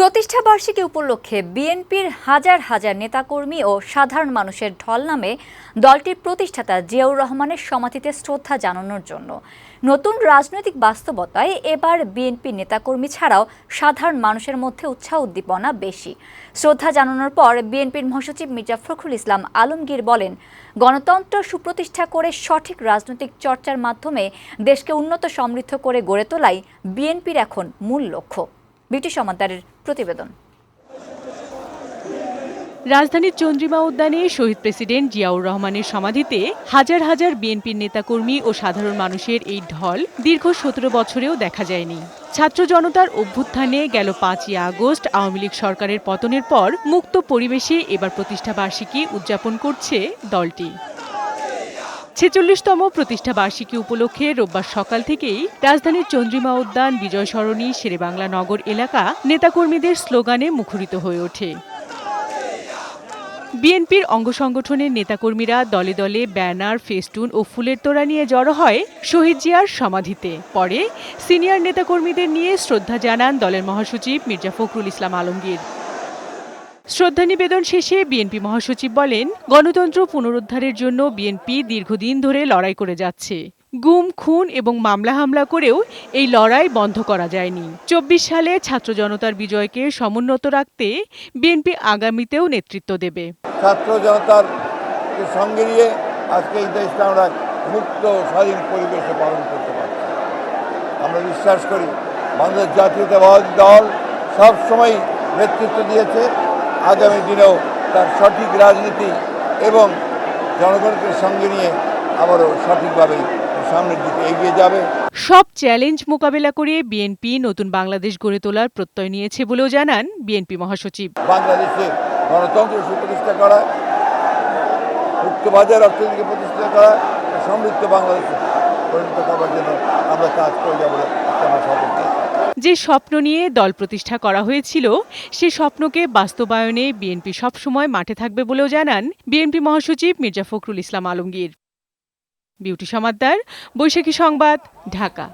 প্রতিষ্ঠা বার্ষিকী উপলক্ষে বিএনপির হাজার হাজার নেতাকর্মী ও সাধারণ মানুষের ঢল নামে দলটির প্রতিষ্ঠাতা জিয়াউর রহমানের সমাধিতে শ্রদ্ধা জানানোর জন্য। নতুন রাজনৈতিক বাস্তবতায় এবার বিএনপি নেতাকর্মী ছাড়াও সাধারণ মানুষের মধ্যে উৎসাহ উদ্দীপনা বেশি। শ্রদ্ধা জানানোর পর বিএনপির মহাসচিব মির্জা ফখরুল ইসলাম আলমগীর বলেন, গণতন্ত্র সুপ্রতিষ্ঠা করে সঠিক রাজনৈতিক চর্চার মাধ্যমে দেশকে উন্নত সমৃদ্ধ করে গড়ে তোলাই বিএনপির এখন মূল লক্ষ্য। বিটি সমাদারের প্রতিবেদন। রাজধানীর চন্দ্রিমা উদ্যানে শহীদ প্রেসিডেন্ট জিয়াউর রহমানের সমাধিতে হাজার হাজার বিএনপির নেতাকর্মী ও সাধারণ মানুষের এই ঢল দীর্ঘ সতেরো বছরেও দেখা যায়নি। ছাত্র জনতার অভ্যুত্থানে গেল পাঁচই আগস্ট আওয়ামী লীগ সরকারের পতনের পর মুক্ত পরিবেশে এবার প্রতিষ্ঠা বার্ষিকী উদযাপন করছে দলটি। ছেচল্লিশতম প্রতিষ্ঠা বার্ষিকী উপলক্ষে রোববার সকাল থেকেই রাজধানীর চন্দ্রিমা উদ্যান বিজয় সরণি শেরেবাংলা নগর এলাকা নেতাকর্মীদের স্লোগানে মুখরিত হয়ে ওঠে। বিএনপির অঙ্গ সংগঠনের নেতাকর্মীরা দলে দলে ব্যানার, ফেস্টুন ও ফুলের তোড়া নিয়ে জড়ো হয় শহীদ জিয়ার সমাধিতে। পরে সিনিয়র নেতাকর্মীদের নিয়ে শ্রদ্ধা জানান দলের মহাসচিব মির্জা ফখরুল ইসলাম আলমগীর। শ্রদ্ধা নিবেদন শেষে বিএনপি মহাসচিব বলেন, গণতন্ত্র পুনরুদ্ধারের জন্য বিএনপি দীর্ঘদিন ধরে লড়াই করে যাচ্ছে। গুম, খুন এবং মামলা হামলা করেও এই লড়াই বন্ধ করা যায়নি। চব্বিশ সালে ছাত্র জনতার বিজয়কে সমুন্নত রাখতে বিএনপি আগামীতেও নেতৃত্ব দেবে। ছাত্র জনতার সঙ্গে নিয়ে আজকে এই দেশটা আমরা মুক্ত, স্বাধীন পরিবেশে পালন করতে পারছি। আমরা বিশ্বাস করি, বাংলাদেশ জাতীয়তাবাদী দল সবসময় নেতৃত্ব দিয়েছে। আগামী দিনেও তার সঠিক রাজনীতি এবং জনগণকে সঙ্গে নিয়ে আবারও সঠিকভাবে সামনের দিকে এগিয়ে যাবে সব চ্যালেঞ্জ মোকাবেলা করে বিএনপি নতুন বাংলাদেশ গড়ে তোলার প্রত্যয় নিয়েছে বলেও জানান বিএনপি মহাসচিব বাংলাদেশে গণতন্ত্র সুপ্রতিষ্ঠা করা মুক্ত বাজার অর্থনীতিকে প্রতিষ্ঠা করা সমৃদ্ধ বাংলাদেশে পরিণত করবার জন্য আমরা কাজ করে যাব আমরা নিয়েছি। যে স্বপ্ন নিয়ে দল প্রতিষ্ঠা করা হয়েছিল, সে স্বপ্নকে বাস্তবায়নে বিএনপি সবসময় মাঠে থাকবে বলেও জানান বিএনপি মহাসচিব মির্জা ফখরুল ইসলাম আলমগীর। বিউটি সমাদ্দার, বৈশাখী সংবাদ, ঢাকা।